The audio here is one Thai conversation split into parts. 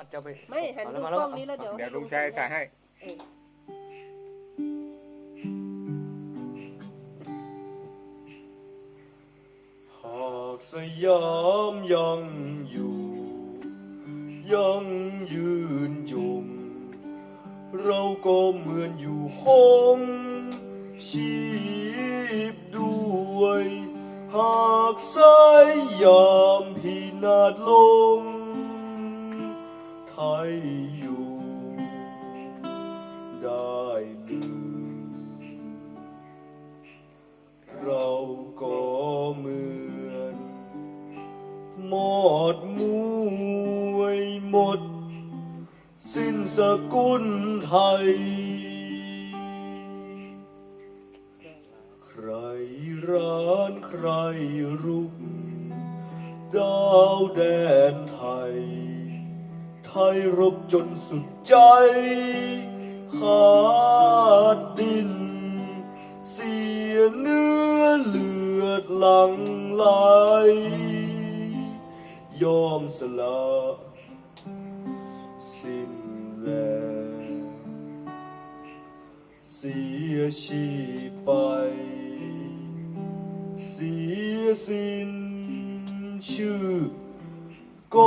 อาจจะไปไม่หันเอาดูมากล้องนี้แล้วเดี๋ยวเดี๋ยวลุงชายใส่ให้เออหากสยามยังอยู่ ยังยืนยง เราก็เหมือนอยู่ห้องชีพด้วย หากสยามพินาศลง ไทยอยู่ ได้หนึ่งเราก็เหมือนหมดมวยหมด สิ้นสกุลไทย ใครร้านใครรุกดาวแดนไทย ไทยรบจนสุดใจ ขาดดิน เสียเนื้อเลือดหลังไหลยอมสละสิ้นแรงเสียชีไป เสียสิ้นชื่อก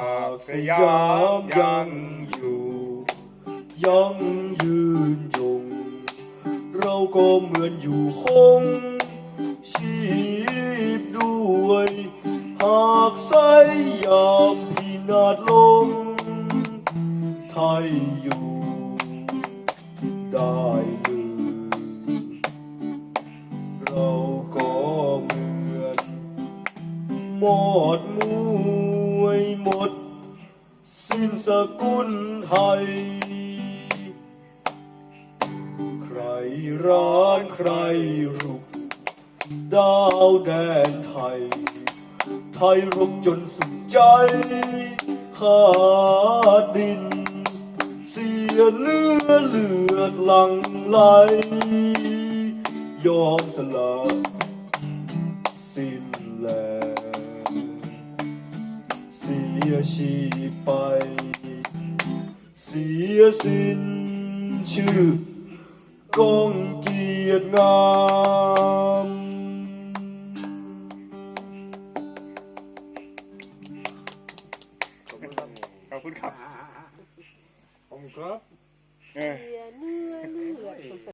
หากสยามยังอยู่ ยังยืนยง เราก็เหมือนอยู่คงชีพด้วย หากสยามพินาศลง ไทยอยู่ ได้เลยเราก็เหมือนหมดม วยหมด สิ้นสกุลไทย ใครร้านใครรุก ดาวแดนไทย ไทยรบจนสุดใจ ขาดดิน เสียเนื้อเลือดหลังไหล ยอมสละสิ้นแรง ยชีพไป เสียสิ้นชื่อกองเกียรติงามขอบคุณครับขอบคุณครับ ผมครับเออเสี